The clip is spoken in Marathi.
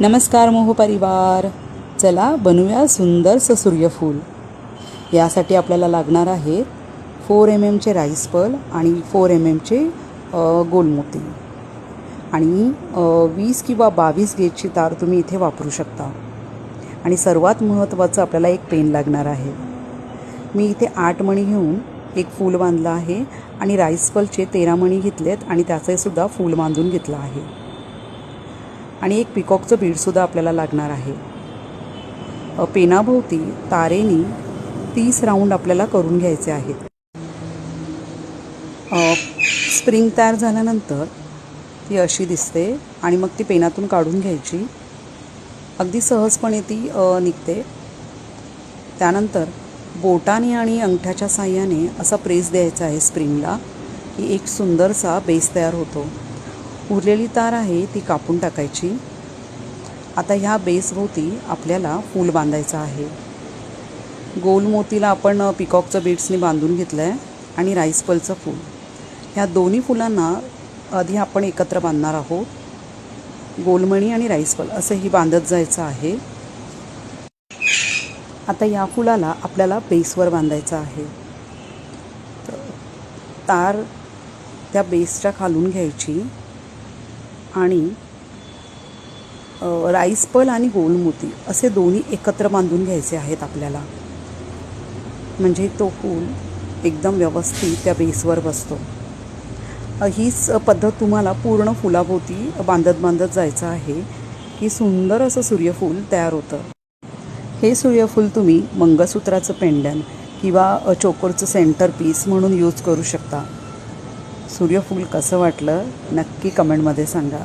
नमस्कार मोह परिवार. चला बनवूया सुंदरसं सूर्यफूल. यासाठी आपल्याला लागणार आहे फोर एम एमचे राईस पल आणि फोर एम एमचे गोलमोती. आणि वीस किंवा बावीस गेजची तार तुम्ही इथे वापरू शकता. आणि सर्वात महत्त्वाचं आपल्याला एक पेन लागणार आहे. मी इथे आठ मणी घेऊन एक फूल बांधलं आहे आणि राईस पलचे तेरा मणी घेतलेत आणि त्याचंसुद्धा फूल बांधून घेतलं आहे. आणि एक पिकॉकचं बीडसुद्धा आपल्याला लागणार आहे. पेनाभोवती तारेनी तीस राऊंड आपल्याला करून घ्यायचे आहेत. स्प्रिंग तयार झाल्यानंतर ती अशी दिसते आणि मग ती पेनातून काढून घ्यायची. अगदी सहजपणे ती निघते. त्यानंतर बोटाने आणि अंगठ्याच्या साह्याने असा प्रेस द्यायचा आहे स्प्रिंगला की एक सुंदरसा बेस तयार होतो. उरलेली तार आहे ती कापून टाकायची. आता ह्या बेसभोवती आपल्याला फूल बांधायचं आहे. गोल मोतीला आपण पिकॉकचं बीड्सनी बांधून घेतलं आहे आणि राईस पलचं फूल. ह्या दोन्ही फुलांना आधी आपण एकत्र बांधणार आहोत. गोलमणी आणि राईस पल असंही बांधत जायचं आहे. आता या फुलाला आपल्याला बेसवर बांधायचं आहे. तर तार त्या बेसच्या खालून घ्यायची. आणि राईस पल आणि गोलमोती असे दोन्ही एकत्र बांधून घ्यायचे आहेत आपल्याला. म्हणजे तो फूल एकदम व्यवस्थित त्या बेसवर बसतो. हीच पद्धत तुम्हाला पूर्ण फुलाभोवती बांधत बांधत जायचं आहे की सुंदर असं सूर्यफूल तयार होतं. हे सूर्यफूल तुम्ही मंगळसूत्राचं पेंडन किंवा चोकरचं सेंटर पीस म्हणून यूज करू शकता. सूर्यफूल कसं वाटलं नक्की कमेंटमध्ये सांगा.